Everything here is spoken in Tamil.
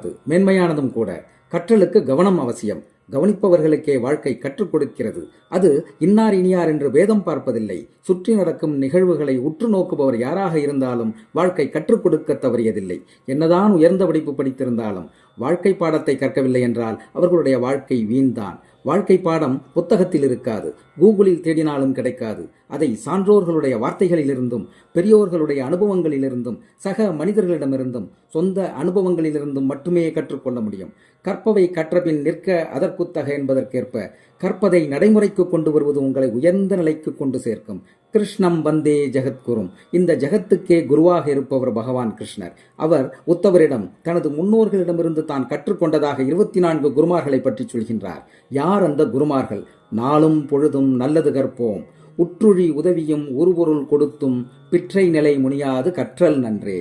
உயர்வானது மேன்மையானதும் கூட. கற்றலுக்கு கவனம் அவசியம். கவனிப்பவர்களுக்கே வாழ்க்கை கற்றுக் கொடுக்கிறது. அது இன்னார் இனியார் என்று வேதம் பார்ப்பதில்லை. சுற்றி நடக்கும் நிகழ்வுகளை உற்று நோக்குபவர் யாராக இருந்தாலும் வாழ்க்கை கற்றுக் கொடுக்க தவறியதில்லை. என்னதான் உயர்ந்த படிப்பு படித்திருந்தாலும் வாழ்க்கை பாடத்தை கற்கவில்லை என்றால் அவர்களுடைய வாழ்க்கை வீண்தான். வாழ்க்கை பாடம் புத்தகத்தில் இருக்காது. கூகுளில் தேடினாலும் கிடைக்காது. அதை சான்றோர்களுடைய வார்த்தைகளிலிருந்தும் பெரியோர்களுடைய அனுபவங்களிலிருந்தும் சக மனிதர்களிடமிருந்தும் சொந்த அனுபவங்களிலிருந்தும் மட்டுமே கற்றுக்கொள்ள முடியும். கற்பவை கற்றபின் நிற்க அதற்குத்தக என்பதற்கேற்ப கற்பதை நடைமுறைக்கு கொண்டு வருவது உங்களை உயர்ந்த நிலைக்கு கொண்டு சேர்க்கும். கிருஷ்ணம் வந்தே ஜெகத்குரும். இந்த ஜெகத்துக்கே குருவாக இருப்பவர் பகவான் கிருஷ்ணர். அவர் உத்தவரிடம் தனது முன்னோர்களிடமிருந்து தான் கற்றுக்கொண்டதாக இருபத்தி நான்கு குருமார்களை பற்றி சொல்கின்றார். யார் அந்த குருமார்கள்? நாளும் பொழுதும் நல்லது கற்போம். உற்றுழி உதவியும் உருபொருள் கொடுத்தும் பிற்றை நிலை முனியாது கற்றல் நன்றே.